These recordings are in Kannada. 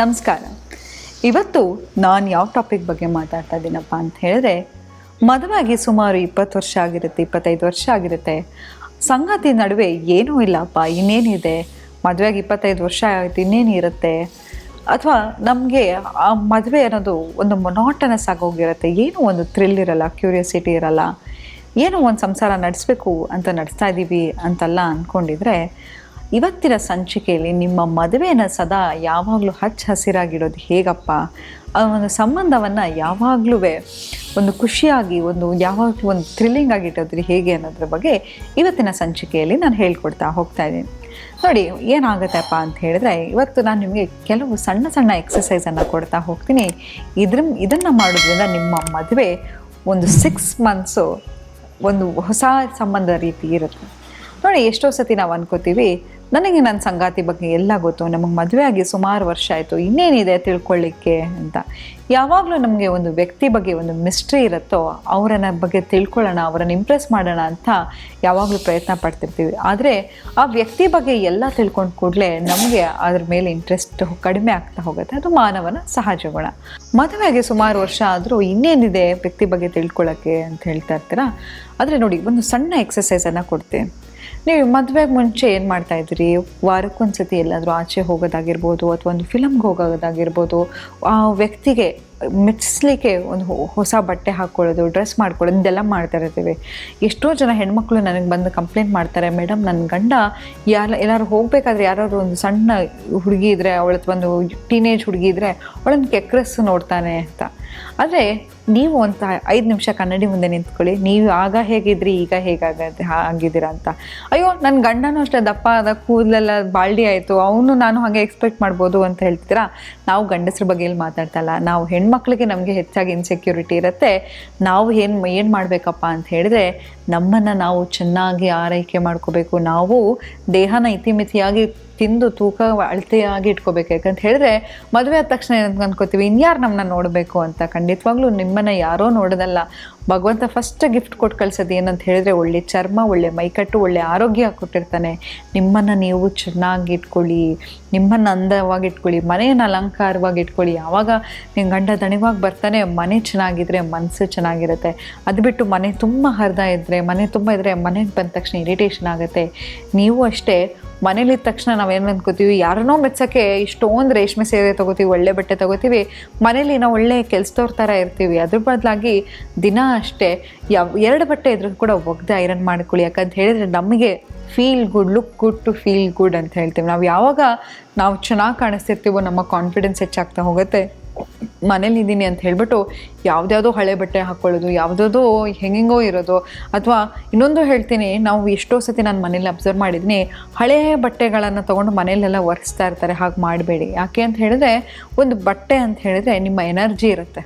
ನಮಸ್ಕಾರ. ಇವತ್ತು ನಾನು ಯಾವ ಟಾಪಿಕ್ ಬಗ್ಗೆ ಮಾತಾಡ್ತಾ ಇದ್ದೀನಪ್ಪ ಅಂತ ಹೇಳಿದ್ರೆ ಮದುವೆಯಾಗಿ ಸುಮಾರು ಇಪ್ಪತ್ತು ವರ್ಷ ಆಗಿರುತ್ತೆ, ಇಪ್ಪತ್ತೈದು ವರ್ಷ ಆಗಿರುತ್ತೆ. ಸಂಗಾತಿ ನಡುವೆ ಏನೂ ಇಲ್ಲಪ್ಪ, ಇನ್ನೇನಿದೆ? ಮದುವೆಗೆ ಇಪ್ಪತ್ತೈದು ವರ್ಷ ಆಯ್ತು, ಇನ್ನೇನು ಇರುತ್ತೆ? ಅಥವಾ ನಮಗೆ ಆ ಮದುವೆ ಅನ್ನೋದು ಒಂದು ಮೊನಾಟನಸ್ ಆಗೋಗಿರುತ್ತೆ ಏನೂ ಒಂದು ಥ್ರಿಲ್ ಇರಲ್ಲ ಕ್ಯೂರಿಯಾಸಿಟಿ ಇರಲ್ಲ, ಏನೋ ಒಂದು ಸಂಸಾರ ನಡೆಸಬೇಕು ಅಂತ ನಡೆಸ್ತಾ ಇದ್ದೀವಿ ಅಂತೆಲ್ಲ ಅಂದ್ಕೊಂಡಿದ್ರೆ ಇವತ್ತಿನ ಸಂಚಿಕೆಯಲ್ಲಿ ನಿಮ್ಮ ಮದುವೆನ ಸದಾ ಯಾವಾಗಲೂ ಹಚ್ಚ ಹಸಿರಾಗಿಡೋದು ಹೇಗಪ್ಪ? ಒಂದು ಸಂಬಂಧವನ್ನು ಯಾವಾಗಲೂ ಒಂದು ಖುಷಿಯಾಗಿ, ಒಂದು ಯಾವಾಗಲೂ ಒಂದು ಥ್ರಿಲ್ಲಿಂಗ್ ಆಗಿಟ್ಟೋದ್ರಿ ಹೇಗೆ ಅನ್ನೋದ್ರ ಬಗ್ಗೆ ಇವತ್ತಿನ ಸಂಚಿಕೆಯಲ್ಲಿ ನಾನು ಹೇಳ್ಕೊಡ್ತಾ ಹೋಗ್ತಾ ಇದ್ದೀನಿ. ನೋಡಿ, ಏನಾಗುತ್ತಪ್ಪ ಅಂತ ಹೇಳಿದ್ರೆ, ಇವತ್ತು ನಾನು ನಿಮಗೆ ಕೆಲವು ಸಣ್ಣ ಸಣ್ಣ ಎಕ್ಸಸೈಸನ್ನು ಕೊಡ್ತಾ ಹೋಗ್ತೀನಿ. ಇದ್ರ, ಇದನ್ನು ಮಾಡೋದ್ರಿಂದ ನಿಮ್ಮ ಮದುವೆ ಒಂದು ಸಿಕ್ಸ್ ಮಂತ್ಸು ಒಂದು ಹೊಸ ಸಂಬಂಧ ರೀತಿ ಇರುತ್ತೆ. ನೋಡಿ, ಎಷ್ಟೋ ಸತಿ ನಾವು ಅನ್ಕೋತೀವಿ, ನನಗೆ ನನ್ನ ಸಂಗಾತಿ ಬಗ್ಗೆ ಎಲ್ಲ ಗೊತ್ತು, ನಮಗೆ ಮದುವೆ ಆಗಿ ಸುಮಾರು ವರ್ಷ ಆಯಿತು, ಇನ್ನೇನಿದೆ ತಿಳ್ಕೊಳ್ಳಿಕ್ಕೆ ಅಂತ. ಯಾವಾಗಲೂ ನಮಗೆ ಒಂದು ವ್ಯಕ್ತಿ ಬಗ್ಗೆ ಒಂದು ಮಿಸ್ಟ್ರಿ ಇರುತ್ತೋ, ಅವರನ್ನ ಬಗ್ಗೆ ತಿಳ್ಕೊಳ್ಳೋಣ, ಅವರನ್ನು ಇಂಪ್ರೆಸ್ ಮಾಡೋಣ ಅಂತ ಯಾವಾಗಲೂ ಪ್ರಯತ್ನ ಪಡ್ತಿರ್ತೀವಿ. ಆದರೆ, ಆ ವ್ಯಕ್ತಿ ಬಗ್ಗೆ ಎಲ್ಲ ತಿಳ್ಕೊಂಡು ಕೂಡಲೇ ನಮಗೆ ಅದ್ರ ಮೇಲೆ ಇಂಟ್ರೆಸ್ಟ್ ಕಡಿಮೆ ಆಗ್ತಾ ಹೋಗುತ್ತೆ, ಅದು ಮಾನವನ ಸಹಜ ಗುಣ. ಮದುವೆಗೆ ಸುಮಾರು ವರ್ಷ ಆದರೂ ಇನ್ನೇನಿದೆ ವ್ಯಕ್ತಿ ಬಗ್ಗೆ ತಿಳ್ಕೊಳ್ಳೋಕ್ಕೆ ಅಂತ ಹೇಳ್ತಾ ಇರ್ತೀರಾ? ಆದರೆ ನೋಡಿ, ಒಂದು ಸಣ್ಣ ಎಕ್ಸಸೈಸನ್ನು ಕೊಡ್ತೀನಿ ನೀವು ಮದುವೆಗೆ ಮುಂಚೆ ಏನು ಮಾಡ್ತಾ ಇದ್ರಿ ವಾರಕ್ಕೊಂದ್ಸತಿ ಎಲ್ಲಾದರೂ ಆಚೆ ಹೋಗೋದಾಗಿರ್ಬೋದು ಅಥವಾ ಒಂದು ಫಿಲಮ್ಗೆ ಹೋಗೋದಾಗಿರ್ಬೋದು, ಆ ವ್ಯಕ್ತಿಗೆ ಮೆಚ್ಚಿಸ್ಲಿಕ್ಕೆ ಒಂದು ಹೊಸ ಬಟ್ಟೆ ಹಾಕ್ಕೊಳ್ಳೋದು ಡ್ರೆಸ್ ಮಾಡ್ಕೊಳ್ಳೋದು, ಇದೆಲ್ಲ ಮಾಡ್ತಾ ಇರ್ತೀವಿ. ಎಷ್ಟೋ ಜನ ಹೆಣ್ಮಕ್ಳು ನನಗೆ ಬಂದು ಕಂಪ್ಲೇಂಟ್ ಮಾಡ್ತಾರೆ ಮೇಡಮ್ ನನ್ನ ಗಂಡ ಯಾರ ಎಲ್ಲಾದ್ರು ಹೋಗಬೇಕಾದ್ರೆ ಯಾರಾದ್ರು ಒಂದು ಸಣ್ಣ ಹುಡುಗಿ ಇದ್ದರೆ ಅವಳ ಒಂದು ಟೀನೇಜ್ ಹುಡುಗಿ ಇದ್ದರೆ ಅವಳನ್ನು ಕೆಕ್ರೆಸ್ ನೋಡ್ತಾನೆ ಅಂತ. ಆದರೆ ನೀವು ಅಂತ ಐದು ನಿಮಿಷ ಕನ್ನಡಿ ಮುಂದೆ ನಿಂತ್ಕೊಳ್ಳಿ. ನೀವು ಆಗ ಹೇಗಿದ್ರಿ, ಈಗ ಹೇಗಾಗತ್ತೆ ಆಗಿದ್ದೀರಾ ಅಂತ. ಅಯ್ಯೋ ನನ್ನ ಗಂಡನೂ ಅಷ್ಟೇ ದಪ್ಪ ಆದ ಕೂದಲೆಲ್ಲ ಬಾಲ್ಡಿ ಆಯಿತು. ಅವನು ನಾನು ಹಾಗೆ ಎಕ್ಸ್ಪೆಕ್ಟ್ ಮಾಡ್ಬೋದು ಅಂತ ಹೇಳ್ತೀರಾ ನಾವು ಗಂಡಸ್ರ ಬಗ್ಗೆ ಇಲ್ಲಿ ಮಾತಾಡ್ತಲ್ಲ ನಾವು ಹೆಣ್ಮಕ್ಳಿಗೆ ನಮಗೆ ಹೆಚ್ಚಾಗಿ ಇನ್ಸೆಕ್ಯೂರಿಟಿ ಇರುತ್ತೆ. ನಾವು ಏನು ಏನು ಮಾಡಬೇಕಪ್ಪ ಅಂತ ಹೇಳಿದ್ರೆ, ನಮ್ಮನ್ನು ನಾವು ಚೆನ್ನಾಗಿ ಆರೈಕೆ ಮಾಡ್ಕೋಬೇಕು. ನಾವು ದೇಹನ ಇತಿಮಿತಿಯಾಗಿ ತಿಂದು ತೂಕ ಅಳತೆಯಾಗಿ ಇಟ್ಕೋಬೇಕು. ಯಾಕಂತ ಹೇಳಿದ್ರೆ ಮದುವೆ ಆದ ತಕ್ಷಣ ಏನಂತ ಅನ್ಕೋತೀವಿ, ಇನ್ಯಾರು ನಮ್ಮನ್ನ ನೋಡಬೇಕು ಅಂತ ಖಂಡಿತವಾಗ್ಲೂ ನಿಮ್ಮನ್ನ ಯಾರೋ ನೋಡೋದಲ್ಲ. ಭಗವಂತ ಫಸ್ಟ್ ಗಿಫ್ಟ್ ಕೊಟ್ಟು ಕಳ್ಸೋದು ಏನಂತ ಹೇಳಿದ್ರೆ ಒಳ್ಳೆ ಚರ್ಮ, ಒಳ್ಳೆ ಮೈಕಟ್ಟು ಒಳ್ಳೆ ಆರೋಗ್ಯ ಕೊಟ್ಟಿರ್ತಾನೆ. ನಿಮ್ಮನ್ನು ನೀವು ಚೆನ್ನಾಗಿ ಇಟ್ಕೊಳ್ಳಿ, ನಿಮ್ಮನ್ನು ಅಂದವಾಗಿ ಇಟ್ಕೊಳ್ಳಿ, ಮನೆಯನ್ನು ಅಲಂಕಾರವಾಗಿ ಇಟ್ಕೊಳ್ಳಿ. ಯಾವಾಗ ನಿಮ್ಮ ಗಂಡ ದಣಿವಾಗಿ ಬರ್ತಾನೆ, ಮನೆ ಚೆನ್ನಾಗಿದ್ರೆ ಮನಸ್ಸು ಚೆನ್ನಾಗಿರುತ್ತೆ. ಅದು ಬಿಟ್ಟು ಮನೆ ತುಂಬ ಹರಿದ ಇದ್ದರೆ ಮನೆ ತುಂಬ ಇದ್ದರೆ ಮನೆಗೆ ಬಂದ ತಕ್ಷಣ ಇರಿಟೇಷನ್ ಆಗುತ್ತೆ. ನೀವು ಅಷ್ಟೇ ಮನೇಲಿದ್ದ ತಕ್ಷಣ ನಾವೇನು ಅನ್ಕೋತೀವಿ, ಯಾರನ್ನೋ ಮೆಚ್ಚೋಕ್ಕೆ ಇಷ್ಟೊಂದು ರೇಷ್ಮೆ ಸೀರೆ ತೊಗೋತೀವಿ, ಒಳ್ಳೆ ಬಟ್ಟೆ ತೊಗೋತೀವಿ, ಮನೇಲಿ ನಾವು ಒಳ್ಳೆ ಕೆಲಸದವ್ರ ಥರ ಇರ್ತೀವಿ. ಅದ್ರ ಬದಲಾಗಿ ದಿನ ಅಷ್ಟೇ ಯಾವ, ಎರಡು ಬಟ್ಟೆ ಇದ್ರೂ ಕೂಡ ಒಗ್ದು ಐರನ್ ಮಾಡ್ಕೊಳ್ಳಿ. ಯಾಕಂತ ಹೇಳಿದ್ರೆ ನಮಗೆ feel good look good to feel good ಅಂತ ಹೇಳ್ತೀವಿ. ನಾವು ಯಾವಾಗ ನಾವು ಚೆನ್ನಾಗಿ ಕಾಣಿಸ್ತಿರ್ತೀವೋ, ನಮ್ಮ ಕಾನ್ಫಿಡೆನ್ಸ್ ಹೆಚ್ಚಾಗ್ತಾ ಹೋಗುತ್ತೆ. ಮನೇಲಿ ಇದ್ದೀನಿ ಅಂತ ಹೇಳ್ಬಿಟ್ಟು ಯಾವ್ದ್ಯಾವುದೋ ಹಳೆ ಬಟ್ಟೆ ಹಾಕ್ಕೊಳ್ಳೋದು ಯಾವುದ್ಯಾವುದೋ ಹೆಂಗೆಂಗೋ ಇರೋದು. ಅಥವಾ ಇನ್ನೊಂದು ಹೇಳ್ತೀನಿ, ನಾವು ಎಷ್ಟೋ ಸತಿ ನಾನು ಮನೇಲಿ ಅಬ್ಸರ್ವ್ ಮಾಡಿದ್ದೀನಿ ಹಳೆ ಬಟ್ಟೆಗಳನ್ನು ತೊಗೊಂಡು ಮನೇಲೆಲ್ಲ ಒರೆಸ್ತಾ ಇರ್ತಾರೆ, ಹಾಗೆ ಮಾಡಬೇಡಿ. ಯಾಕೆ ಅಂತ ಹೇಳಿದ್ರೆ, ಒಂದು ಬಟ್ಟೆ ಅಂತ ಹೇಳಿದ್ರೆ ನಿಮ್ಮ ಎನರ್ಜಿ ಇರುತ್ತೆ.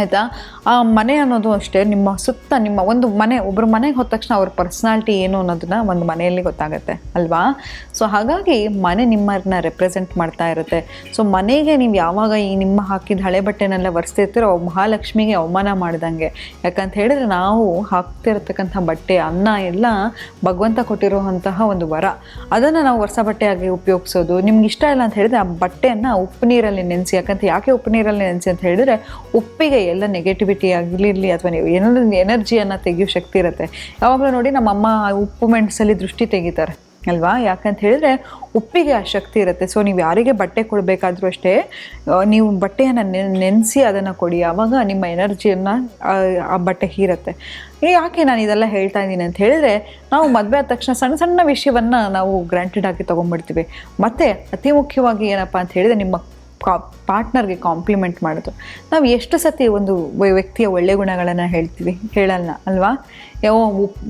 ಆಯಿತಾ? ಆ ಮನೆ ಅನ್ನೋದು ಅಷ್ಟೇ, ನಿಮ್ಮ ಸುತ್ತ ನಿಮ್ಮ ಒಂದು ಮನೆ ಒಬ್ಬರು ಮನೆಗೆ ಹೋದ ತಕ್ಷಣ ಅವ್ರ ಪರ್ಸ್ನಾಲಿಟಿ ಏನು ಅನ್ನೋದನ್ನ ಒಂದು ಮನೆಯಲ್ಲಿ ಗೊತ್ತಾಗುತ್ತೆ, ಅಲ್ವಾ? ಸೊ ಹಾಗಾಗಿ ಮನೆ ನಿಮ್ಮನ್ನ ರೆಪ್ರೆಸೆಂಟ್ ಮಾಡ್ತಾ ಇರುತ್ತೆ. ಸೊ ಮನೆಗೆ ನೀವು ಯಾವಾಗ ಈ ನಿಮ್ಮ ಹಾಕಿದ ಹಳೆ ಬಟ್ಟೆನೆಲ್ಲ ಒರೆಸ್ತಿರ್ತೀರೋ ಮಹಾಲಕ್ಷ್ಮಿಗೆ ಅವಮಾನ ಮಾಡ್ದಂಗೆ. ಯಾಕಂತ ಹೇಳಿದ್ರೆ ನಾವು ಹಾಕ್ತಿರ್ತಕ್ಕಂಥ ಬಟ್ಟೆ, ಅನ್ನ ಎಲ್ಲ ಭಗವಂತ ಕೊಟ್ಟಿರುವಂತಹ ಒಂದು ವರ. ಅದನ್ನು ನಾವು ಹೊಸ ಬಟ್ಟೆಯಾಗಿ ಉಪಯೋಗಿಸೋದು. ನಿಮ್ಗೆ ಇಷ್ಟ ಇಲ್ಲ ಅಂತ ಹೇಳಿದ್ರೆ ಆ ಬಟ್ಟೆಯನ್ನು ಉಪ್ಪು ನೀರಲ್ಲಿ ನೆನೆಸಿ, ಯಾಕಂತ ಯಾಕೆ ಉಪ್ಪು ನೀರಲ್ಲಿ ನೆನೆಸಿ ಅಂತ ಹೇಳಿದ್ರೆ, ಉಪ್ಪಿಗೆ ಎಲ್ಲ ನೆಗೆಟಿವಿಟಿ ಆಗಿರಲಿ ಅಥವಾ ನೀವು ಏನೋ ಎನರ್ಜಿಯನ್ನು ತೆಗೆಯೋ ಶಕ್ತಿ ಇರುತ್ತೆ. ಯಾವಾಗಲೂ ನೋಡಿ ನಮ್ಮ ಅಮ್ಮ ಉಪ್ಪು ಮೆಣಸಲ್ಲಿ ದೃಷ್ಟಿ ತೆಗಿತಾರೆ, ಅಲ್ವಾ? ಯಾಕಂತ ಹೇಳಿದ್ರೆ ಉಪ್ಪಿಗೆ ಆ ಶಕ್ತಿ ಇರುತ್ತೆ. ಸೊ ನೀವು ಯಾರಿಗೆ ಬಟ್ಟೆ ಕೊಡಬೇಕಾದ್ರೂ ಅಷ್ಟೇ ನೀವು ಬಟ್ಟೆಯನ್ನು ನೆನೆಸಿ ಅದನ್ನು ಕೊಡಿ. ಆವಾಗ ನಿಮ್ಮ ಎನರ್ಜಿಯನ್ನು ಆ ಬಟ್ಟೆ ಹೀರುತ್ತೆ. ಯಾಕೆ ನಾನು ಇದೆಲ್ಲ ಹೇಳ್ತಾ ಇದ್ದೀನಿ ಅಂತ ಹೇಳಿದ್ರೆ, ನಾವು ಮದುವೆ ಆದ ತಕ್ಷಣ ಸಣ್ಣ ಸಣ್ಣ ವಿಷಯವನ್ನು ನಾವು ಗ್ರಾಂಟೆಡ್ ಆಗಿ ತೊಗೊಂಡ್ಬಿಡ್ತೀವಿ. ಮತ್ತು ಅತಿ ಮುಖ್ಯವಾಗಿ ಏನಪ್ಪ ಅಂತ ಹೇಳಿದ್ರೆ ನಿಮ್ಮ ಕಾ, ಪಾರ್ಟ್ನರ್ಗೆ ಕಾಂಪ್ಲಿಮೆಂಟ್ ಮಾಡೋದು. ನಾವು ಎಷ್ಟು ಸತಿ ಒಂದು ವ್ಯ- ವ್ಯಕ್ತಿಯ ಒಳ್ಳೆ ಗುಣಗಳನ್ನು ಹೇಳ್ತೀವಿ, ಹೇಳಲ್ಲ, ಅಲ್ವಾ? ಯಾವ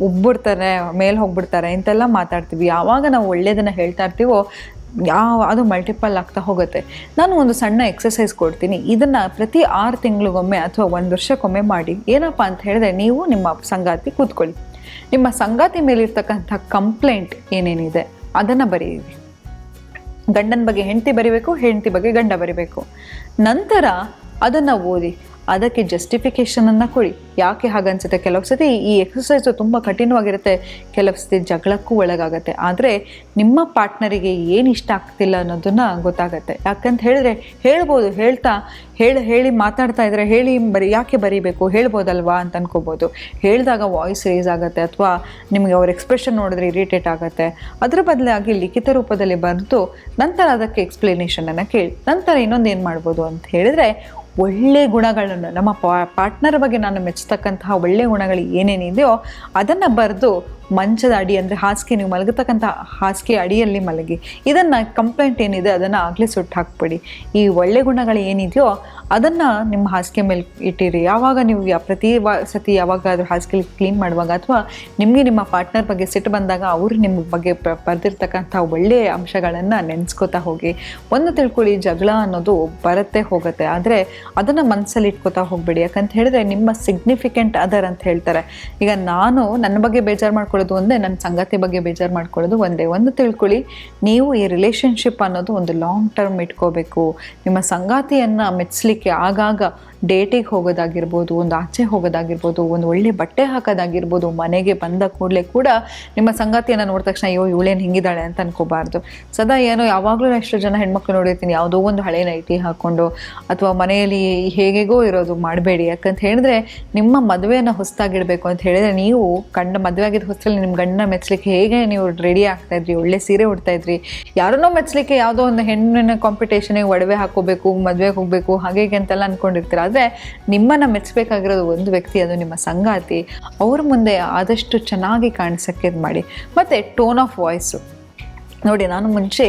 ಉಬ್ಬಿಡ್ತಾರೆ, ಮೇಲೆ ಹೋಗ್ಬಿಡ್ತಾರೆ, ಇಂತೆಲ್ಲ ಮಾತಾಡ್ತೀವಿ. ಯಾವಾಗ ನಾವು ಒಳ್ಳೆಯದನ್ನು ಹೇಳ್ತಾ ಇರ್ತೀವೋ, ಯಾವ, ಅದು ಮಲ್ಟಿಪಲ್ ಆಗ್ತಾ ಹೋಗುತ್ತೆ. ನಾನು ಒಂದು ಸಣ್ಣ ಎಕ್ಸಸೈಸ್ ಕೊಡ್ತೀನಿ. ಇದನ್ನು ಪ್ರತಿ ಆರು ತಿಂಗಳಿಗೊಮ್ಮೆ ಅಥವಾ ಒಂದು ವರ್ಷಕ್ಕೊಮ್ಮೆ ಮಾಡಿ. ಏನಪ್ಪ ಅಂತ ಹೇಳಿದ್ರೆ, ನೀವು ನಿಮ್ಮ ಸಂಗಾತಿ ಕೂತ್ಕೊಳ್ಳಿ. ನಿಮ್ಮ ಸಂಗಾತಿ ಮೇಲಿರ್ತಕ್ಕಂಥ ಕಂಪ್ಲೇಂಟ್ ಏನೇನಿದೆ, ಅದನ್ನು ಬರೀರಿ ಗಂಡನ ಬಗ್ಗೆ ಹೆಂಡತಿ ಬರಿಬೇಕು ಹೆಂಡತಿ ಬಗ್ಗೆ ಗಂಡ ಬರಿಬೇಕು. ನಂತರ ಅದನ್ನು ಓದಿ. ಅದಕ್ಕೆ ಜಸ್ಟಿಫಿಕೇಷನನ್ನು ಕೊಡಿ. ಯಾಕೆ ಹಾಗನ್ಸುತ್ತೆ? ಕೆಲವು ಸತಿ ಈ ಎಕ್ಸಸೈಸು ತುಂಬ ಕಠಿಣವಾಗಿರುತ್ತೆ. ಕೆಲವು ಸತಿ ಜಗಳಕ್ಕೂ ಒಳಗಾಗತ್ತೆ. ಆದರೆ ನಿಮ್ಮ ಪಾರ್ಟ್ನರಿಗೆ ಏನು ಇಷ್ಟ ಆಗ್ತಿಲ್ಲ ಅನ್ನೋದನ್ನು ಗೊತ್ತಾಗತ್ತೆ. ಯಾಕಂತ ಹೇಳಿದ್ರೆ ಹೇಳ್ಬೋದು, ಹೇಳ್ತಾ, ಹೇಳಿ ಹೇಳಿ ಮಾತಾಡ್ತಾ ಇದ್ರೆ ಹೇಳಿ ಬರೀ, ಯಾಕೆ ಬರೀಬೇಕು? ಹೇಳ್ಬೋದಲ್ವಾ ಅಂತ ಅನ್ಕೋಬೋದು. ಹೇಳಿದಾಗ ವಾಯ್ಸ್ ರೇಸ್ ಆಗುತ್ತೆ ಅಥವಾ ನಿಮಗೆ ಅವ್ರ ಎಕ್ಸ್ಪ್ರೆಷನ್ ನೋಡಿದ್ರೆ ಇರಿಟೇಟ್ ಆಗುತ್ತೆ. ಅದರ ಬದಲಾಗಿ ಲಿಖಿತ ರೂಪದಲ್ಲಿ ಬರೆದು ನಂತರ ಅದಕ್ಕೆ ಎಕ್ಸ್ಪ್ಲನೇಷನನ್ನು ಕೇಳಿ. ನಂತರ ಇನ್ನೊಂದು ಏನು ಮಾಡ್ಬೋದು ಅಂತ ಹೇಳಿದರೆ ಒಳ್ಳೆ ಗುಣಗಳನ್ನು ನಮ್ಮ ಪಾರ್ಟ್ನರ್ ಬಗ್ಗೆ ನಾನು ಮೆಚ್ಚತಕ್ಕಂತಹ ಒಳ್ಳೆ ಗುಣಗಳು ಏನೇನಿದೆಯೋ ಅದನ್ನು ಬರೆದು ಮಂಚದ ಅಡಿ ಅಂದರೆ ಹಾಸಿಗೆ, ನೀವು ಮಲಗತಕ್ಕಂಥ ಹಾಸಿಗೆ ಅಡಿಯಲ್ಲಿ ಮಲಗಿ. ಇದನ್ನು ಕಂಪ್ಲೇಂಟ್ ಏನಿದೆ, ಅದನ್ನು ಆಗಲೇ ಸುಟ್ಟು ಹಾಕ್ಬಿಡಿ. ಈ ಒಳ್ಳೆ ಗುಣಗಳು ಏನಿದೆಯೋ, ಅದನ್ನು ನಿಮ್ಮ ಹಾಸಿಗೆ ಮೇಲೆ ಇಟ್ಟಿರಿ. ಯಾವಾಗ ನೀವು ಪ್ರತಿ ವಾ, ಸತಿ ಯಾವಾಗಾದ್ರೂ ಹಾಸಿಗೆ ಕ್ಲೀನ್ ಮಾಡುವಾಗ ಅಥವಾ ನಿಮಗೆ ನಿಮ್ಮ ಪಾರ್ಟ್ನರ್ ಬಗ್ಗೆ ಸಿಟ್ಟು ಬಂದಾಗ ಅವರು ನಿಮ್ಮ ಬಗ್ಗೆ ಬರೆದಿರ್ತಕ್ಕಂಥ ಒಳ್ಳೆಯ ಅಂಶಗಳನ್ನು ನೆನೆಸ್ಕೋತಾ ಹೋಗಿ. ಒಂದು ತಿಳ್ಕೊಳ್ಳಿ, ಜಗಳ ಅನ್ನೋದು ಬರುತ್ತೆ ಹೋಗುತ್ತೆ. ಆದರೆ ಅದನ್ನು ಮನಸ್ಸಲ್ಲಿ ಇಟ್ಕೋತಾ ಹೋಗಬೇಡಿ. ಯಾಕಂತ ಹೇಳಿದ್ರೆ ನಿಮ್ಮ ಸಿಗ್ನಿಫಿಕೆಂಟ್ ಅದರ್ ಅಂತ ಹೇಳ್ತಾರೆ. ಈಗ ನಾನು ನನ್ನ ಬಗ್ಗೆ ಬೇಜಾರು ಮಾಡ್ಕೊಳ್ಳೋದು ಒಂದೇ ನನ್ನ ಸಂಗತಿ ಬಗ್ಗೆ ಬೇಜಾರು ಮಾಡ್ಕೊಳ್ಳೋದು ಒಂದೇ. ಒಂದು ತಿಳ್ಕೊಳ್ಳಿ, ನೀವು ಈ ರಿಲೇಷನ್ಶಿಪ್ ಅನ್ನೋದು ಒಂದು ಲಾಂಗ್ ಟರ್ಮ್ ಇಟ್ಕೋಬೇಕು. ನಿಮ್ಮ ಸಂಗಾತಿಯನ್ನು ಮೆಚ್ಚಲಿಕ್ಕೆ ಆಗಾಗ ಡೇಟಿಗೆ ಹೋಗೋದಾಗಿರ್ಬೋದು, ಒಂದು ಆಚೆ ಹೋಗೋದಾಗಿರ್ಬೋದು, ಒಂದು ಒಳ್ಳೆ ಬಟ್ಟೆ ಹಾಕೋದಾಗಿರ್ಬೋದು, ಮನೆಗೆ ಬಂದ ಕೂಡಲೇ ಕೂಡ ನಿಮ್ಮ ಸಂಗಾತಿಯನ್ನು ನೋಡಿದ ತಕ್ಷಣ, ಅಯ್ಯೋ, ಇವಳೇನು ಹಿಂಗಿದ್ದಾಳೆ? ಅಂತ ಅನ್ಕೋಬಾರ್ದು. ಸದಾ ಏನೋ ಯಾವಾಗಲೂ ಎಷ್ಟು ಜನ ಹೆಣ್ಮಕ್ಳು ನೋಡಿರ್ತೀನಿ, ಯಾವುದೋ ಒಂದು ಹಳೆ ನೈಟಿ ಹಾಕ್ಕೊಂಡು ಅಥವಾ ಮನೆಯಲ್ಲಿ ಹೇಗೆಗೋ ಇರೋದು ಮಾಡಬೇಡಿ. ಯಾಕಂತ ಹೇಳಿದ್ರೆ, ನಿಮ್ಮ ಮದುವೆಯನ್ನು ಹೊಸ್ತಾಗಿಡಬೇಕು ಅಂತ ಹೇಳಿದ್ರೆ, ನೀವು ಗಂಡ ಮದುವೆ ಆಗಿದ್ದ ಹೊಸ್ತಲ್ಲಿ ನಿಮ್ಮ ಗಂಡನ ಮೆಚ್ಚಲಿಕ್ಕೆ ಹೇಗೆ ನೀವು ರೆಡಿ ಆಗ್ತಾ ಇದ್ರಿ? ಒಳ್ಳೆ ಸೀರೆ ಉಡ್ತಾ ಇದ್ರಿ? ಯಾರನ್ನೋ ಮೆಚ್ಚಲಿಕ್ಕೆ ಯಾವುದೋ ಒಂದು ಹೆಣ್ಣಿನ ಕಾಂಪಿಟೇಷನಿಗೆ ಒಡವೆ ಹಾಕೋಬೇಕು, ಮದುವೆಗೆ ಹೋಗಬೇಕು ಹಾಗೆ ಅಂತೆಲ್ಲ ಅನ್ಕೊಂಡಿರ್ತೀರ? ಆದರೆ ನಿಮ್ಮನ್ನು ಮೆಚ್ಚಬೇಕಾಗಿರೋದು ಒಂದು ವ್ಯಕ್ತಿ ಅದು ನಿಮ್ಮ ಸಂಗಾತಿ. ಅವ್ರ ಮುಂದೆ ಆದಷ್ಟು ಚೆನ್ನಾಗಿ ಕಾಣಿಸೋಕ್ಕೆ ಮಾಡಿ ಮತ್ತು ಟೋನ್ ಆಫ್ ವಾಯ್ಸು ನೋಡಿ, ನಾನು ಮುಂಚೆ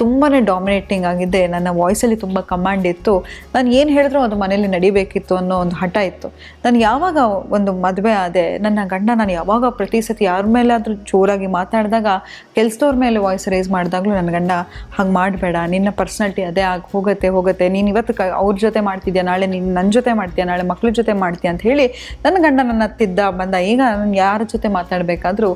ತುಂಬಾ ಡಾಮಿನೇಟಿಂಗ್ ಆಗಿದ್ದೆ. ನನ್ನ ವಾಯ್ಸಲ್ಲಿ ತುಂಬ ಕಮಾಂಡ್ ಇತ್ತು. ನಾನು ಏನು ಹೇಳಿದ್ರು ಅದು ಮನೇಲಿ ನಡಿಬೇಕಿತ್ತು ಅನ್ನೋ ಒಂದು ಹಠ ಇತ್ತು. ನಾನು ಯಾವಾಗ ಒಂದು ಮದುವೆ ಆದೆ, ನನ್ನ ಗಂಡ ನಾನು ಯಾವಾಗ ಪ್ರತಿ ಸತಿ ಯಾರ ಮೇಲಾದರೂ ಜೋರಾಗಿ ಮಾತಾಡಿದಾಗ, ಕೆಲಸದವ್ರ ಮೇಲೆ ವಾಯ್ಸ್ ರೇಸ್ ಮಾಡಿದಾಗಲೂ ನನ್ನ ಗಂಡ, ಹಾಗೆ ಮಾಡಬೇಡ, ನಿನ್ನ ಪರ್ಸ್ನಾಲಿಟಿ ಅದೇ ಆಗಿ ಹೋಗುತ್ತೆ ಹೋಗುತ್ತೆ. ನೀನು ಇವತ್ತು ಕ, ಅವ್ರ ಜೊತೆ ಮಾಡ್ತಿದ್ಯಾ? ನಾಳೆ ನೀನು ನನ್ನ ಜೊತೆ ಮಾಡ್ತೀಯಾ? ನಾಳೆ ಮಕ್ಳ ಜೊತೆ ಮಾಡ್ತೀಯ? ಅಂತ ಹೇಳಿ ನನ್ನ ಗಂಡ ನನ್ನ ತಿದ್ದ ಬಂದ. ಈಗ ನಾನು ಯಾರ ಜೊತೆ ಮಾತಾಡಬೇಕಾದ್ರೂ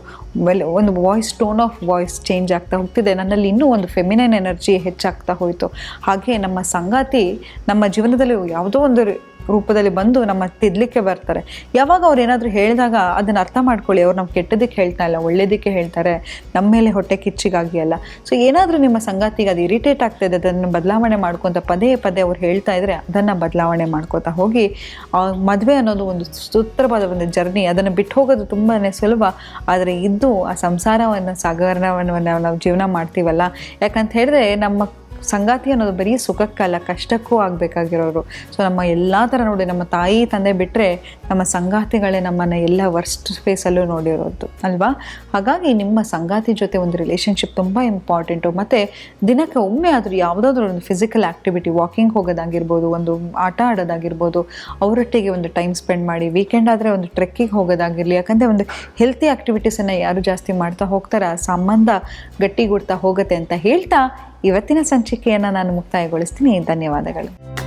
ಒಂದು voice tone of voice change ಆಗ್ತಾ ಹೋಗ್ತಿದೆ. ನನ್ನಲ್ಲಿ ಇನ್ನೂ ಒಂದು ಫೆಮಿನೈನ್ ಎನರ್ಜಿ ಹೆಚ್ಚಾಗ್ತಾ ಹೋಯಿತು. ಹಾಗೆ ನಮ್ಮ ಸಂಗಾತಿ ನಮ್ಮ ಜೀವನದಲ್ಲಿ ಯಾವುದೋ ಒಂದು ರೂಪದಲ್ಲಿ ಬಂದು ನಮ್ಮ ತಿದ್ಲಿಕ್ಕೆ ಬರ್ತಾರೆ. ಯಾವಾಗ ಅವ್ರು ಏನಾದರೂ ಹೇಳಿದಾಗ ಅದನ್ನು ಅರ್ಥ ಮಾಡ್ಕೊಳ್ಳಿ, ಅವ್ರು ನಮ್ಮ ಕೆಟ್ಟದಕ್ಕೆ ಹೇಳ್ತಾ ಇಲ್ಲ, ಒಳ್ಳೇದಕ್ಕೆ ಹೇಳ್ತಾರೆ ನಮ್ಮ ಮೇಲೆ ಹೊಟ್ಟೆ ಕಿಚ್ಚಿಗಾಗಿ ಅಲ್ಲ. ಸೊ ಏನಾದರೂ ನಿಮ್ಮ ಸಂಗಾತಿಗೆ ಅದು ಇರಿಟೇಟ್ ಆಗ್ತಾಯಿದೆ ಅದನ್ನು ಬದಲಾವಣೆ ಮಾಡ್ಕೊತ ಪದೇ ಪದೇ ಅವ್ರು ಹೇಳ್ತಾ ಇದ್ರೆ ಅದನ್ನು ಬದಲಾವಣೆ ಮಾಡ್ಕೋತಾ ಹೋಗಿ, ಆ ಮದುವೆ ಅನ್ನೋದು ಒಂದು ಸೂತ್ರವಾದ ಒಂದು ಜರ್ನಿ ಅದನ್ನು ಬಿಟ್ಟು ಹೋಗೋದು ತುಂಬಾ ಸುಲಭ. ಆದರೆ ಇದ್ದು ಆ ಸಂಸಾರವನ್ನು, ಸಾಗರವನ್ನು ನಾವು ಜೀವನ ಮಾಡ್ತೀವಲ್ಲ? ಯಾಕಂತ ಹೇಳಿದ್ರೆ ನಮ್ಮ ಸಂಗಾತಿ ಅನ್ನೋದು ಬರೀ ಸುಖಕ್ಕಲ್ಲ ಕಷ್ಟಕ್ಕೂ ಆಗಬೇಕಾಗಿರೋರು. ಸೊ ನಮ್ಮ ಎಲ್ಲ ಥರ ನೋಡಿ, ನಮ್ಮ ತಾಯಿ, ತಂದೆ ಬಿಟ್ಟರೆ ನಮ್ಮ ಸಂಗಾತಿಗಳೇ ನಮ್ಮನ್ನು ಎಲ್ಲ ವರ್ಸ್ಟ್ ಫೇಸಲ್ಲೂ ನೋಡಿರೋದು, ಅಲ್ವಾ? ಹಾಗಾಗಿ ನಿಮ್ಮ ಸಂಗಾತಿ ಜೊತೆ ಒಂದು ರಿಲೇಷನ್ಶಿಪ್ ತುಂಬ ಇಂಪಾರ್ಟೆಂಟು ಮತ್ತು ದಿನಕ್ಕೆ ಒಮ್ಮೆ ಆದರೂ ಯಾವುದಾದ್ರೂ ಒಂದು ಫಿಸಿಕಲ್ ಆ್ಯಕ್ಟಿವಿಟಿ ವಾಕಿಂಗ್ ಹೋಗೋದಾಗಿರ್ಬೋದು, ಒಂದು ಆಟ ಆಡೋದಾಗಿರ್ಬೋದು, ಅವರೊಟ್ಟಿಗೆ ಒಂದು ಟೈಮ್ ಸ್ಪೆಂಡ್ ಮಾಡಿ ವೀಕೆಂಡ್ ಆದರೆ ಒಂದು ಟ್ರೆಕ್ಕಿಗೆ ಹೋಗೋದಾಗಿರಲಿ, ಯಾಕಂದರೆ ಒಂದು ಹೆಲ್ತಿ ಆ್ಯಕ್ಟಿವಿಟೀಸನ್ನು ಯಾರು ಜಾಸ್ತಿ ಮಾಡ್ತಾ ಹೋಗ್ತಾರ, ಸಂಬಂಧ ಗಟ್ಟಿಗೂಡ್ತಾ ಹೋಗುತ್ತೆ ಅಂತ ಹೇಳ್ತಾ ಇವತ್ತಿನ ಸಂಚಿಕೆಯನ್ನು ನಾನು ಮುಕ್ತಾಯಗೊಳಿಸ್ತೀನಿ. ಧನ್ಯವಾದಗಳು.